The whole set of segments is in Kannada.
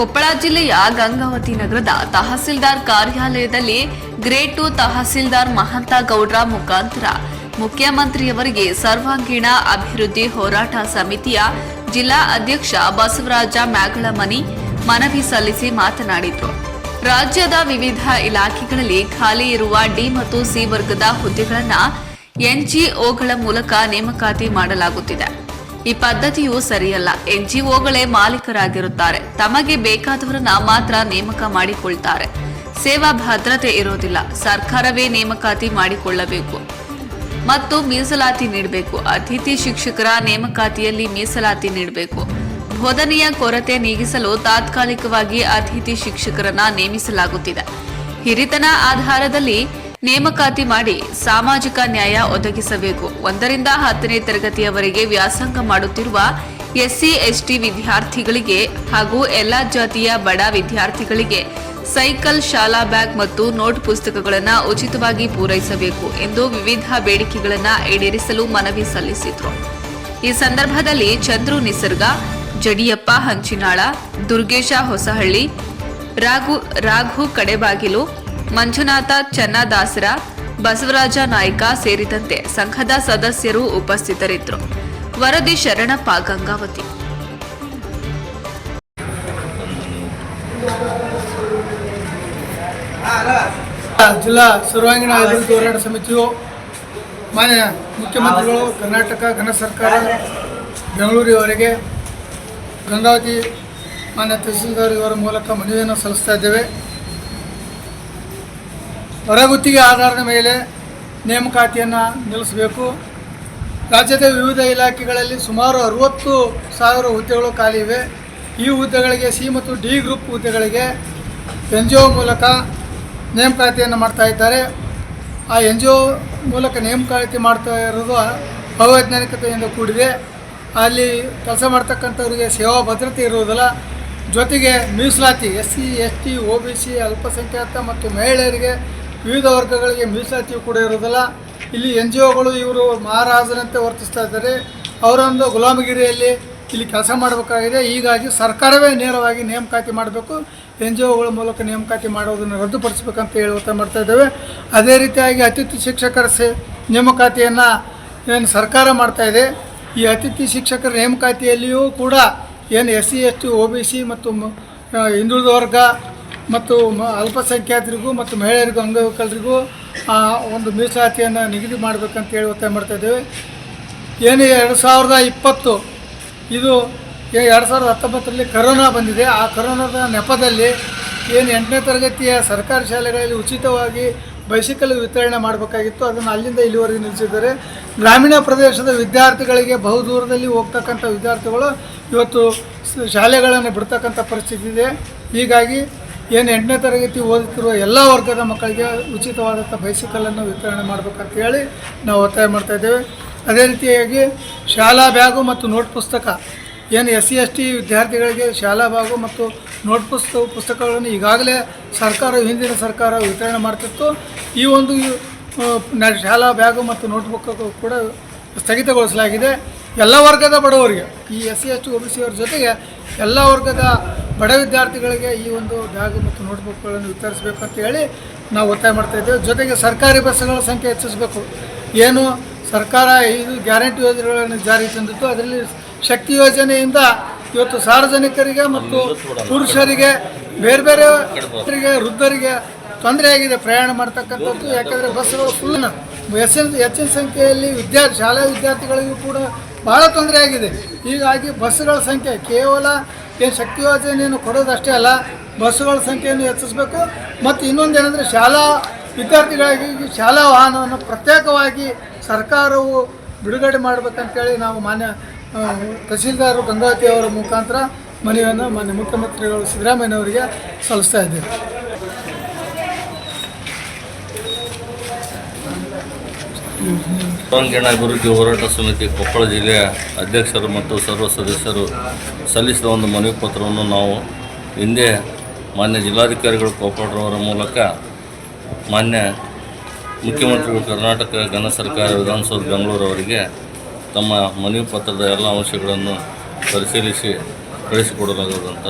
ಕೊಪ್ಪಳ ಜಿಲ್ಲೆಯ ಗಂಗಾವತಿ ನಗರದ ತಹಸೀಲ್ದಾರ್ ಕಾರ್ಯಾಲಯದಲ್ಲಿ ಗ್ರೇಟ್ ಟು ತಹಸೀಲ್ದಾರ್ ಮಹಂತ ಗೌಡ್ರ ಮುಖಾಂತರ ಮುಖ್ಯಮಂತ್ರಿಯವರಿಗೆ ಸರ್ವಾಂಗೀಣ ಅಭಿವೃದ್ಧಿ ಹೋರಾಟ ಸಮಿತಿಯ ಜಿಲ್ಲಾ ಅಧ್ಯಕ್ಷ ಬಸವರಾಜ ಮ್ಯಾಗಳಮನಿ ಮನವಿ ಸಲ್ಲಿಸಿ ಮಾತನಾಡಿದರು. ರಾಜ್ಯದ ವಿವಿಧ ಇಲಾಖೆಗಳಲ್ಲಿ ಖಾಲಿ ಇರುವ ಡಿ ಮತ್ತು ಸಿ ವರ್ಗದ ಹುದ್ದೆಗಳನ್ನು ಎನ್ಜಿಒಗಳ ಮೂಲಕ ನೇಮಕಾತಿ ಮಾಡಲಾಗುತ್ತಿದೆ. ಈ ಪದ್ಧತಿಯು ಸರಿಯಲ್ಲ. ಎನ್ಜಿಒಗಳೇ ಮಾಲೀಕರಾಗಿರುತ್ತಾರೆ. ತಮಗೆ ಬೇಕಾದವರನ್ನ ಮಾತ್ರ ನೇಮಕ ಮಾಡಿಕೊಳ್ತಾರೆ. ಸೇವಾ ಭದ್ರತೆ ಇರೋದಿಲ್ಲ. ಸರ್ಕಾರವೇ ನೇಮಕಾತಿ ಮಾಡಿಕೊಳ್ಳಬೇಕು. ಮತ್ತು ಮೀಸಲಾತಿ ನೀಡಬೇಕು. ಅತಿಥಿ ಶಿಕ್ಷಕರ ನೇಮಕಾತಿಯಲ್ಲಿ ಮೀಸಲಾತಿ ನೀಡಬೇಕು. ಬೋಧನೆಯ ಕೊರತೆ ನೀಗಿಸಲು ತಾತ್ಕಾಲಿಕವಾಗಿ ಅತಿಥಿ ಶಿಕ್ಷಕರನ್ನ ನೇಮಿಸಲಾಗುತ್ತಿದೆ. ಹಿರಿತನ ಆಧಾರದಲ್ಲಿ ನೇಮಕಾತಿ ಮಾಡಿ ಸಾಮಾಜಿಕ ನ್ಯಾಯ ಒದಗಿಸಬೇಕು. ಒಂದರಿಂದ ಹತ್ತನೇ ತರಗತಿಯವರೆಗೆ ವ್ಯಾಸಂಗ ಮಾಡುತ್ತಿರುವ ಎಸ್ಸಿ, ಎಸ್ಟಿ ವಿದ್ಯಾರ್ಥಿಗಳಿಗೆ ಹಾಗೂ ಎಲ್ಲಾ ಜಾತಿಯ ಬಡ ವಿದ್ಯಾರ್ಥಿಗಳಿಗೆ ಸೈಕಲ್, ಶಾಲಾ ಬ್ಯಾಗ್ ಮತ್ತು ನೋಟ್ ಪುಸ್ತಕಗಳನ್ನು ಉಚಿತವಾಗಿ ಪೂರೈಸಬೇಕು ಎಂದು ವಿವಿಧ ಬೇಡಿಕೆಗಳನ್ನು ಈಡೇರಿಸಲು ಮನವಿ ಸಲ್ಲಿಸಿದರು. ಈ ಸಂದರ್ಭದಲ್ಲಿ ಚಂದ್ರು ನಿಸರ್ಗ, ಜಡಿಯಪ್ಪ ಹಂಚಿನಾಳ, ದುರ್ಗೇಶ ಹೊಸಹಳ್ಳಿ, ರಾಘು ರಾಘು ಕಡೆಬಾಗಿಲು ಮಂಜುನಾಥ, ಚನ್ನದಾಸರ, ಬಸವರಾಜ ನಾಯ್ಕ ಸೇರಿದಂತೆ ಸಂಘದ ಸದಸ್ಯರು ಉಪಸ್ಥಿತರಿದ್ದರು. ವರದಿ ಶರಣಪ್ಪ, ಗಂಗಾವತಿ. ಜಿಲ್ಲಾ ಸರ್ವಾಂಗೀಣ ಅಭಿವೃದ್ಧಿ ಹೋರಾಟ ಸಮಿತಿಯು ಮಾನ್ಯ ಮುಖ್ಯಮಂತ್ರಿಗಳು, ಕರ್ನಾಟಕ ಘನ ಸರ್ಕಾರ ಬೆಂಗಳೂರಿವರೆಗೆ ಗಂಗಾವತಿ ಮಾನ್ಯ ತಹಸೀಲ್ದಾರ್ ಇವರ ಮೂಲಕ ಮನವಿಯನ್ನು ಸಲ್ಲಿಸ್ತಾ ಇದ್ದೇವೆ. ಹೊರಗುತ್ತಿಗೆ ಆಧಾರದ ಮೇಲೆ ನೇಮಕಾತಿಯನ್ನು ನಿಲ್ಲಿಸಬೇಕು. ರಾಜ್ಯದ ವಿವಿಧ ಇಲಾಖೆಗಳಲ್ಲಿ ಸುಮಾರು ಅರುವತ್ತು ಸಾವಿರ ಹುದ್ದೆಗಳು ಖಾಲಿ ಇವೆ. ಈ ಹುದ್ದೆಗಳಿಗೆ ಸಿ ಮತ್ತು ಡಿ ಗ್ರೂಪ್ ಹುದ್ದೆಗಳಿಗೆ ಎನ್ ಜಿ ಒ ಮೂಲಕ ನೇಮಕಾತಿಯನ್ನು ಮಾಡ್ತಾ ಇದ್ದಾರೆ. ಆ ಎನ್ ಜಿ ಒ ಮೂಲಕ ನೇಮಕಾತಿ ಮಾಡ್ತಾ ಇರೋದು ಅವೈಜ್ಞಾನಿಕತೆಯಿಂದ ಕೂಡಿದೆ. ಅಲ್ಲಿ ಕೆಲಸ ಮಾಡ್ತಕ್ಕಂಥವ್ರಿಗೆ ಸೇವಾ ಭದ್ರತೆ ಇರುವುದಿಲ್ಲ. ಜೊತೆಗೆ ಮೀಸಲಾತಿ S C S T O B C, ಅಲ್ಪಸಂಖ್ಯಾತ ಮತ್ತು ಮಹಿಳೆಯರಿಗೆ ವಿವಿಧ ವರ್ಗಗಳಿಗೆ ಮೀಸಲಾತಿ ಕೂಡ ಇರುವುದಿಲ್ಲ ಇಲ್ಲಿ ಎನ್ ಜಿ ಒಗಳು ಇವರು ಮಹಾರಾಜರಂತೆ ವರ್ತಿಸ್ತಾ ಇದ್ದಾರೆ. ಅವರೊಂದು ಗುಲಾಮಗಿರಿಯಲ್ಲಿ ಇಲ್ಲಿ ಕೆಲಸ ಮಾಡಬೇಕಾಗಿದೆ. ಹೀಗಾಗಿ ಸರ್ಕಾರವೇ ನೇರವಾಗಿ ನೇಮಕಾತಿ ಮಾಡಬೇಕು. ಎನ್ ಜಿ ಒಗಳ ಮೂಲಕ ನೇಮಕಾತಿ ಮಾಡೋದನ್ನು ರದ್ದುಪಡಿಸಬೇಕಂತ ಹೇಳಿ ಒತ್ತಾಯ ಮಾಡ್ತಾ ಇದ್ದೇವೆ. ಅದೇ ರೀತಿಯಾಗಿ ಅತಿಥಿ ಶಿಕ್ಷಕರ ಸೇ ನೇಮಕಾತಿಯನ್ನು ಏನು ಸರ್ಕಾರ ಮಾಡ್ತಾ ಇದೆ. ಈ ಅತಿಥಿ ಶಿಕ್ಷಕರ ನೇಮಕಾತಿಯಲ್ಲಿಯೂ ಕೂಡ ಏನು S C, S T O B C ಮತ್ತು ಹಿಂದುಳಿದ ವರ್ಗ ಮತ್ತು ಅಲ್ಪಸಂಖ್ಯಾತರಿಗೂ ಮತ್ತು ಮಹಿಳೆಯರಿಗೂ ಅಂಗವಿಕಲರಿಗೂ ಆ, ಒಂದು ಮೀಸಲಾತಿಯನ್ನು ನಿಗದಿ ಮಾಡಬೇಕಂತ ಹೇಳಿ ಒತ್ತಾಯ ಮಾಡ್ತಾ ಇದ್ದೇವೆ. ಏನು ಎರಡು ಸಾವಿರದ ಇಪ್ಪತ್ತು ಇದು ಎರಡು ಸಾವಿರದ ಹತ್ತೊಂಬತ್ತರಲ್ಲಿ ಕರೋನಾ ಬಂದಿದೆ. ಆ ಕರೋನಾದ ನೆಪದಲ್ಲಿ ಏನು ಎಂಟನೇ ತರಗತಿಯ ಸರ್ಕಾರಿ ಶಾಲೆಗಳಲ್ಲಿ ಉಚಿತವಾಗಿ ಬೈಸಿಕಲ್ ವಿತರಣೆ ಮಾಡಬೇಕಾಗಿತ್ತು. ಅದನ್ನು ಅಲ್ಲಿಂದ ಇಲ್ಲಿವರೆಗೆ ನಿಲ್ಲಿಸಿದ್ದಾರೆ. ಗ್ರಾಮೀಣ ಪ್ರದೇಶದ ವಿದ್ಯಾರ್ಥಿಗಳಿಗೆ ಬಹುದೂರದಲ್ಲಿ ಹೋಗ್ತಕ್ಕಂಥ ವಿದ್ಯಾರ್ಥಿಗಳು ಇವತ್ತು ಶಾಲೆಗಳನ್ನು ಬಿಡ್ತಕ್ಕಂಥ ಪರಿಸ್ಥಿತಿ ಇದೆ. ಹೀಗಾಗಿ ಏನು ಎಂಟನೇ ತರಗತಿ ಓದುತ್ತಿರುವ ಎಲ್ಲ ವರ್ಗದ ಮಕ್ಕಳಿಗೆ ಉಚಿತವಾದಂಥ ಬೈಸಿಕಲನ್ನು ವಿತರಣೆ ಮಾಡಬೇಕಂತ ಹೇಳಿ ನಾವು ಒತ್ತಾಯ ಮಾಡ್ತಾಯಿದ್ದೇವೆ ಅದೇ ರೀತಿಯಾಗಿ ಶಾಲಾ ಬ್ಯಾಗು ಮತ್ತು ನೋಟ್ ಪುಸ್ತಕ, ಏನು ಎಸ್ ಸಿ ಎಸ್ ಟಿ ವಿದ್ಯಾರ್ಥಿಗಳಿಗೆ ಶಾಲಾ ಬ್ಯಾಗು ಮತ್ತು ನೋಟ್ ಪುಸ್ತಕ ಪುಸ್ತಕಗಳನ್ನು ಈಗಾಗಲೇ ಸರ್ಕಾರ, ಹಿಂದಿನ ಸರ್ಕಾರ ವಿತರಣೆ ಮಾಡ್ತಿತ್ತು. ಈ ಒಂದು ಶಾಲಾ ಬ್ಯಾಗು ಮತ್ತು ನೋಟ್ಬುಕ್ ಕೂಡ ಸ್ಥಗಿತಗೊಳಿಸಲಾಗಿದೆ. ಎಲ್ಲ ವರ್ಗದ ಬಡವರಿಗೆ ಈ S C S T O B C ಅವರ ಜೊತೆಗೆ ಎಲ್ಲ ವರ್ಗದ ಬಡ ವಿದ್ಯಾರ್ಥಿಗಳಿಗೆ ಈ ಒಂದು ಬ್ಯಾಗ್ ಮತ್ತು ನೋಟ್ಬುಕ್ಗಳನ್ನು ವಿತರಿಸಬೇಕು ಅಂತ ಹೇಳಿ ನಾವು ಒತ್ತಾಯ ಮಾಡ್ತಾ ಇದ್ದೇವೆ. ಜೊತೆಗೆ ಸರ್ಕಾರಿ ಬಸ್ಸುಗಳ ಸಂಖ್ಯೆ ಹೆಚ್ಚಿಸಬೇಕು. ಏನು ಸರ್ಕಾರ ಇದು ಗ್ಯಾರಂಟಿ ಯೋಜನೆಗಳನ್ನು ಜಾರಿ ತಂದಿತ್ತು. ಅದರಲ್ಲಿ ಶಕ್ತಿ ಯೋಜನೆಯಿಂದ ಇವತ್ತು ಸಾರ್ವಜನಿಕರಿಗೆ ಮತ್ತು ಪುರುಷರಿಗೆ ಬೇರೆ ಬೇರೆ ವೃದ್ಧರಿಗೆ, ತೊಂದರೆಯಾಗಿದೆ ಪ್ರಯಾಣ ಮಾಡ್ತಕ್ಕಂಥದ್ದು. ಯಾಕಂದರೆ ಬಸ್ಸುಗಳು ಫುಲ್ ಹೆಚ್ಚಿನ ಹೆಚ್ಚಿನ ಸಂಖ್ಯೆಯಲ್ಲಿ ವಿದ್ಯಾರ್ಥಿ ಶಾಲಾ ವಿದ್ಯಾರ್ಥಿಗಳಿಗೂ ಕೂಡ ಭಾಳ ತೊಂದರೆ ಆಗಿದೆ. ಹೀಗಾಗಿ ಬಸ್ಗಳ ಸಂಖ್ಯೆ ಕೇವಲ ಏನು ಶಕ್ತಿ ಯೋಜನೆಯನ್ನು ಕೊಡೋದಷ್ಟೇ ಅಲ್ಲ, ಬಸ್ಸುಗಳ ಸಂಖ್ಯೆಯನ್ನು ಹೆಚ್ಚಿಸಬೇಕು. ಮತ್ತು ಇನ್ನೊಂದು ಏನಂದರೆ ಶಾಲಾ ವಿದ್ಯಾರ್ಥಿಗಳಿಗೆ ಶಾಲಾ ವಾಹನವನ್ನು ಪ್ರತ್ಯೇಕವಾಗಿ ಸರ್ಕಾರವು ಬಿಡುಗಡೆ ಮಾಡಬೇಕಂತೇಳಿ ನಾವು ಮಾನ್ಯ ತಹಸೀಲ್ದಾರ್ ಗಂಗಾವತಿ ಅವರ ಮುಖಾಂತರ ಮನವಿಯನ್ನು ಮಾನ್ಯ ಮುಖ್ಯಮಂತ್ರಿಗಳು ಸಿದ್ದರಾಮಯ್ಯನವರಿಗೆ ಸಲ್ಲಿಸ್ತಾ ಇದ್ದೇವೆ. ಸರ್ವಾಂಗೀಣ ಅಭಿವೃದ್ಧಿ ಹೋರಾಟ ಸಮಿತಿ ಕೊಪ್ಪಳ ಜಿಲ್ಲೆಯ ಅಧ್ಯಕ್ಷರು ಮತ್ತು ಸರ್ವ ಸದಸ್ಯರು ಸಲ್ಲಿಸಿದ ಒಂದು ಮನವಿ ಪತ್ರವನ್ನು ನಾವು ಹಿಂದೆ ಮಾನ್ಯ ಜಿಲ್ಲಾಧಿಕಾರಿಗಳು ಕೊಪ್ಪಳರವರ ಮೂಲಕ ಮಾನ್ಯ ಮುಖ್ಯಮಂತ್ರಿಗಳು ಕರ್ನಾಟಕ ಘನ ಸರ್ಕಾರ ವಿಧಾನಸೌಧ ಬೆಂಗಳೂರವರಿಗೆ ತಮ್ಮ ಮನವಿ ಪತ್ರದ ಎಲ್ಲ ಅಂಶಗಳನ್ನು ಪರಿಶೀಲಿಸಿ ಕಳಿಸಿಕೊಡಲಾಗುವುದು ಅಂತ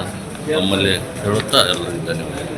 ನಮ್ಮಲ್ಲಿ ಹೇಳುತ್ತಾ ಎಲ್ಲ ಧನ್ಯವಾದ